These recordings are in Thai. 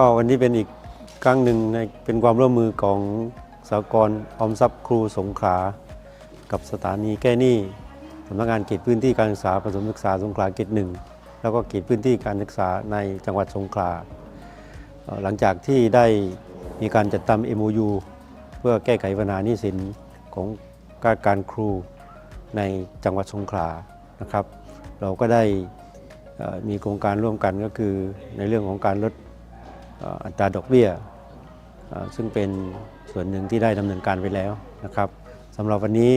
ก็วันนี้เป็นอีกครั้งหนึ่งในเป็นความร่วมมือของสากลออมทรัพย์ครูสงขลากับสถานีแก้หนี้สำนักงานเขตพื้นที่การศึกษาประถมศึกษาสงขลาเขตหนึ่งแล้วก็เขตพื้นที่การศึกษาในจังหวัดสงขลาหลังจากที่ได้มีการจัดทำ MOU เพื่อแก้ไขปัญหาหนี้สินของการการครูในจังหวัดสงขลานะครับ เราก็ได้มีโครงการร่วมกันก็คือในเรื่องของการลด อัตราดอกเบี้ย ซึ่งเป็นส่วนหนึ่งที่ได้ดำเนินการไปแล้วนะครับสำหรับวันนี้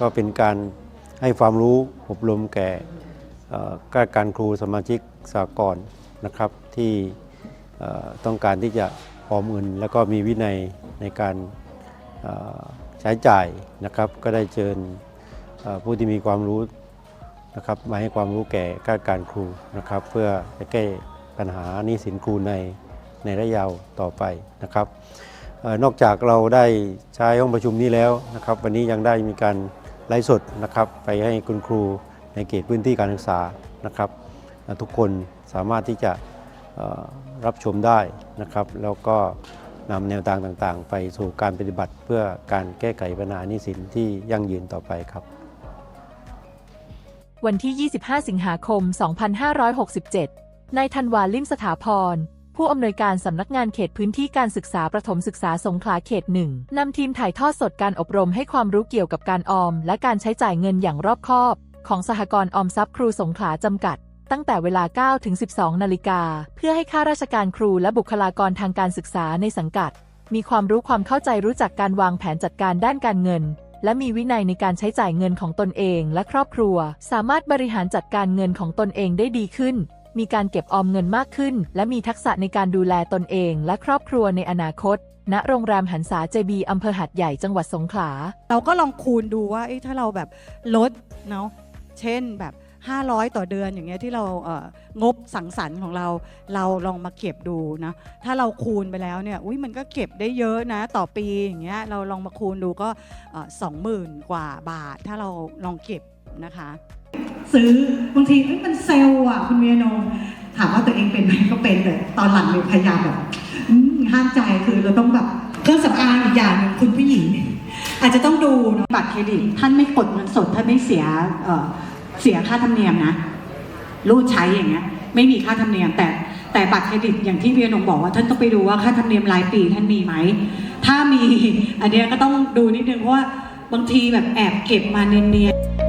ก็เป็นการให้ความรู้อบรมแก่เอ่อข้าการครูสมาชิกสากลนะครับที่ต้องการที่จะออมเงิน แล้วก็มีวินัยในการใช้จ่ายนะครับ ก็ได้เชิญผู้ที่มีความรู้นะครับมาให้ความรู้แก่ข้าการครูนะครับ เพื่อจะแก้ปัญหาหนี้สินครูใน ในระยะยาวต่อไปนะครับออนอกจากเราได้ใช้ห้องประชุมนี้แล้วนะครับ วันนี้ยังได้มีการไลฟ์สดนะครับ ไปให้คุณครูในเขตพื้นที่การศึกษานะครับ ทุกคนสามารถที่จะรับชมได้นะครับ แล้วก็นำแนวทางต่างๆ ไปสู่การปฏิบัติเพื่อการแก้ไขปัญหาหนี้สินที่ยั่งยืนต่อไปครับ วันที่ 25 สิงหาคม 2567 นายธันวาลิมสถาพร ผู้อำนวยการสำนักงานเขตพื้นที่การศึกษาประถมศึกษาสงขลาเขตหนึ่งนำทีมถ่ายทอดสดการอบรมให้ความรู้เกี่ยวกับการออม และการใช้จ่ายเงินอย่างรอบคอบ ของสหกรณ์ออมทรัพย์ครูสงขลาจำกัด ตั้งแต่เวลา 9 ถึง 12 นาฬิกา เพื่อให้ข้าราชการครูและบุคลากรทางการศึกษาในสังกัด มีความรู้ความเข้าใจรู้จักการวางแผนจัดการด้านการเงินและมีวินัยในการใช้จ่ายเงินของตนเองและครอบครัว สามารถบริหารจัดการเงินของตนเองได้ดีขึ้น มีการเก็บออมเงินมากขึ้น และมีทักษะในการดูแลตนเองและครอบครัวในอนาคต ณ โรงแรมหันษาเจบีอำเภอหัดใหญ่จังหวัดสงขลา เราก็ลองคูณดูว่าเอ๊ะถ้าเราแบบลดเนาะเช่นแบบ 500 ต่อเดือนอย่างเงี้ยที่เราเอ่องบสังสรรค์ของเราเราลองมาเก็บดูนะถ้าเราคูณไปแล้วเนี่ยอุ้ยมันก็เก็บได้เยอะนะ ต่อปีอย่างเงี้ยเราลองมาคูณดูก็สองหมื่นกว่าบาท ถ้าเราลองเก็บนะคะ ซื้อบางทีเอ้ยมันเซลล์อะคุณเมียนงถามว่าตัวเองเป็นไหมก็เป็นแต่ตอนหลังเนี่ยพยายามแบบอืมห้ามใจคือเราต้องแบบเครื่องสำอางอีกอย่างหนึ่งคุณผู้หญิงอาจจะต้องดูเนาะบัตรเครดิต ท่านไม่กดเงินสดท่านไม่เสียเอ่อเสียค่าธรรมเนียมนะรูดใช้อย่างเงี้ย ไม่มีค่าธรรมเนียม แต่แต่บัตรเครดิตอย่างที่เมียนงบอกว่าท่านต้องไปดูว่าค่าธรรมเนียมรายปีท่านมีไหมถ้ามี อันเนี้ยก็ต้องดูนิดนึงเพราะว่าบางทีแบบแอบเก็บมาเนียนๆ